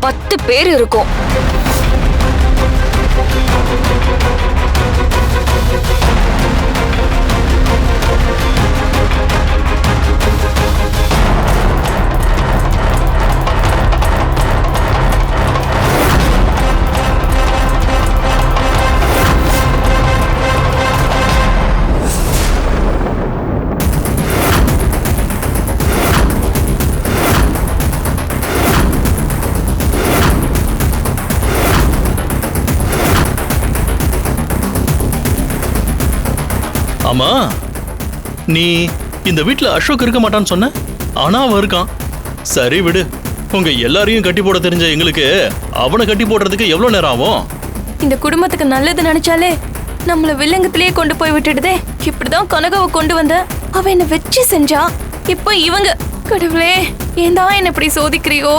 பத்து பேர் இருக்கும். ஆமா. நீ இந்த வீட்டில் அசோக் இருக்க மாட்டான்னு சொன்ன? ஆனா அவன் இருக்கான். சரி விடு. உங்க எல்லாரையும் கட்டி போட தெரிஞ்ச எங்களுக்கு அவனை கட்டி போடுறதுக்கு எவ்வளவு நேரம் ஆகும்? இந்த குடும்பத்துக்கு நல்லது நினைச்சாலே நம்மள வில்லங்கத்திலேயே கொண்டு போய் விட்டுடுதே. இப்படிதான் கனகாவை கொண்டு வந்த அவ என்ன வச்சு செஞ்சா. இப்போ இவங்க கடவுளே ஏன் தான் என்ன இப்படி சோதிக்கிறியோ?